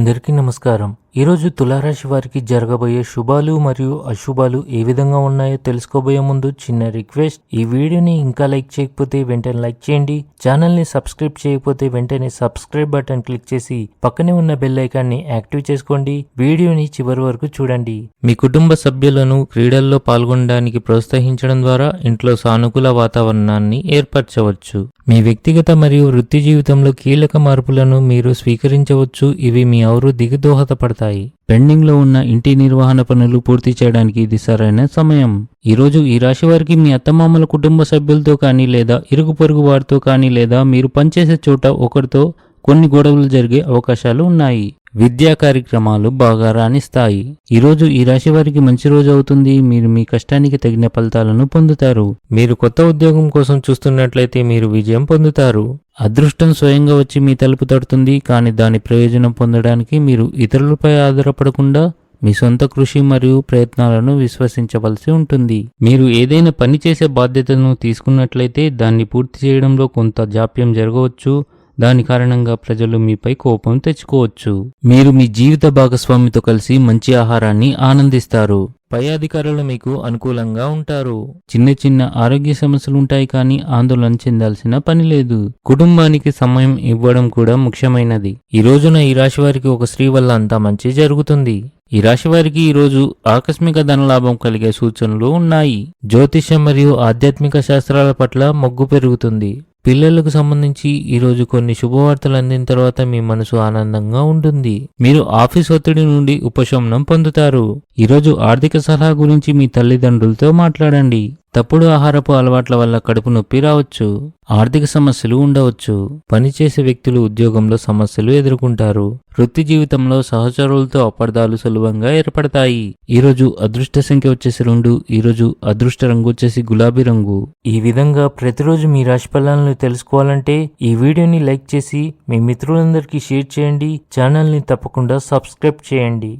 అందరికీ నమస్కారం. ఈరోజు తులారాశి వారికి జరగబోయే శుభాలు మరియు అశుభాలు ఏ విధంగా ఉన్నాయో తెలుసుకోబోయే ముందు చిన్న రిక్వెస్ట్. ఈ వీడియోని ఇంకా లైక్ చేయకపోతే వెంటనే లైక్ చేయండి. ఛానల్ని సబ్స్క్రైబ్ చేయకపోతే వెంటనే సబ్స్క్రైబ్ బటన్ క్లిక్ చేసి పక్కనే ఉన్న బెల్ ఐకాన్ని యాక్టివ్ చేసుకోండి. వీడియోని చివరి వరకు చూడండి. మీ కుటుంబ సభ్యులను క్రీడల్లో పాల్గొనడానికి ప్రోత్సహించడం ద్వారా ఇంట్లో సానుకూల వాతావరణాన్ని ఏర్పరచవచ్చు. మీ వ్యక్తిగత మరియు వృత్తి జీవితంలో కీలక మార్పులను మీరు స్వీకరించవచ్చు. ఇవి మీ అభివృద్ధికి దోహదపడతాయి పెండింగ్ పెండింగ్లో ఉన్న ఇంటి నిర్వహణ పనులు పూర్తి చేయడానికి ఇది సరైన సమయం ఈరోజు ఈ రాశి వారికి మీ అత్తమామల కుటుంబ సభ్యులతో కానీ లేదా ఇరుగు పొరుగు వారితో కానీ లేదా మీరు పనిచేసే చోట ఒకరితో కొన్ని గొడవలు జరిగే అవకాశాలు ఉన్నాయి. విద్యా కార్యక్రమాలు బాగా రాణిస్తాయి. ఈరోజు ఈ రాశి వారికి మంచి రోజు అవుతుంది. మీరు మీ కష్టానికి తగిన ఫలితాలను పొందుతారు. మీరు కొత్త ఉద్యోగం కోసం చూస్తున్నట్లయితే మీరు విజయం పొందుతారు. అదృష్టం స్వయంగా వచ్చి మీ తలుపు తడుతుంది కానీ దాని ప్రయోజనం పొందడానికి మీరు ఇతరులపై ఆధారపడకుండా మీ సొంత కృషి మరియు ప్రయత్నాలను విశ్వసించవలసి ఉంటుంది. మీరు ఏదైనా పని చేసే బాధ్యతను తీసుకున్నట్లయితే దాన్ని పూర్తి చేయడంలో కొంత జాప్యం జరగవచ్చు. దాని కారణంగా ప్రజలు మీపై కోపం తెచ్చుకోవచ్చు. మీరు మీ జీవిత భాగస్వామితో కలిసి మంచి ఆహారాన్ని ఆనందిస్తారు. పై అధికారులు మీకు అనుకూలంగా ఉంటారు. చిన్న చిన్న ఆరోగ్య సమస్యలు ఉంటాయి కానీ ఆందోళన చెందాల్సిన పని లేదు. కుటుంబానికి సమయం ఇవ్వడం కూడా ముఖ్యమైనది. ఈ రోజున ఈ రాశి వారికి ఒక స్త్రీ వల్ల అంతా మంచి జరుగుతుంది. ఈ రాశి వారికి ఈ రోజు ఆకస్మిక ధనలాభం కలిగే సూచనలు ఉన్నాయి. జ్యోతిష్యం మరియు ఆధ్యాత్మిక శాస్త్రాల పట్ల మొగ్గు పెరుగుతుంది. పిల్లలకు సంబంధించి ఈరోజు కొన్ని శుభవార్తలు అందిన తర్వాత మీ మనసు ఆనందంగా ఉంటుంది. మీరు ఆఫీస్ ఒత్తిడి నుండి ఉపశమనం పొందుతారు. ఈరోజు ఆర్థిక సలహా గురించి మీ తల్లిదండ్రులతో మాట్లాడండి. తప్పుడు ఆహారపు అలవాట్ల వల్ల కడుపు నొప్పి రావచ్చు ఆర్థిక సమస్యలు ఉండవచ్చు. పనిచేసే వ్యక్తులు ఉద్యోగంలో సమస్యలు ఎదుర్కొంటారు. వృత్తి జీవితంలో సహచరులతో అపార్థాలు సులభంగా ఏర్పడతాయి. ఈరోజు అదృష్ట సంఖ్య వచ్చేసి రెండు ఈరోజు అదృష్ట రంగు వచ్చేసి గులాబీ రంగు. ఈ విధంగా ప్రతిరోజు మీ రాశి ఫలాలను తెలుసుకోవాలంటే ఈ వీడియోని లైక్ చేసి మీ మిత్రులందరికీ షేర్ చేయండి. ఛానల్ని తప్పకుండా సబ్స్క్రైబ్ చేయండి.